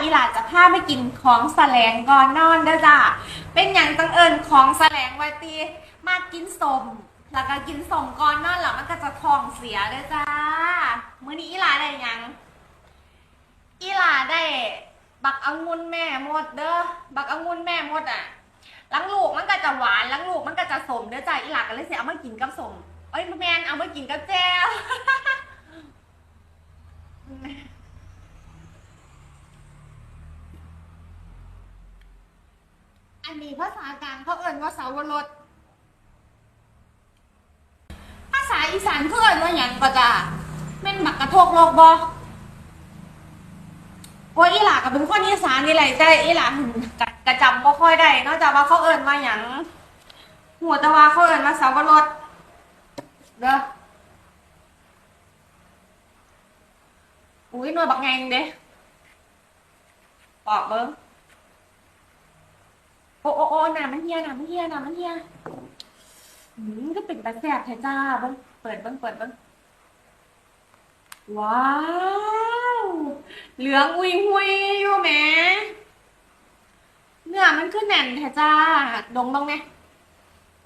อีหลาจะพาไปกินของแสลงก่อนนอนเด้อจ้าเป็นอย่างตังเอิญของแสลงไว้ตีมากินสมแล้วก็กินสมก่อนนอนแล้วมันก็จะท้องเสียเด้อจ้ามื้อนี้อีหลาได้ยังอีหลาได้ บักองุ่นแม่หมดเด้อบักองุ่นแม่หมดอะลังลูกมันก็จะหวานลังลูกมันก็จะสมเด้อจ้าอีหลาก็เลยเสิเอามากินกับสมเอ้ยแมนเอามากินกับแจ่ว อันนี้ภาษากลางเขาเอ่นว่าเสาวรสภาษาอีสานเขาเอ่นว่าหยังก็จะเป็นบักกระโทกโลกบอโอ้ยอีหลากับเป็นคนอีสานนี่แหละใจอีหลากะกระจำบ่ค่อยได้นอกจากว่าเขาเอ่นว่าหยังหัวตะวาเขาเอ่นว่าเสาวรสเด้ออุ้ยหน่วยบักไงเด้ปอกเบิ้ง โอ้โอ้โอ้น้ำมันเฮียน้ำมันเฮียน้ำมันเฮียอืมก็เป็นตาแสบแท้จ้าเบิ้งเปิดเบิ้งเปิดเบิ้งว้าว เหลืองอุ้ยหุยอยู่แหมเนื้อมันขึ้นแน่นแท้จ้า ดมบ้างไหม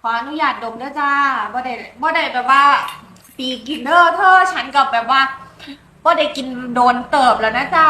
ขออนุญาตดมเด้อจ้าบ่ได้บ่ได้แบบว่า ปีกินเด้อเธอฉันกับแบบว่าบ่ได้กินโดนเติบแล้วนะจ้า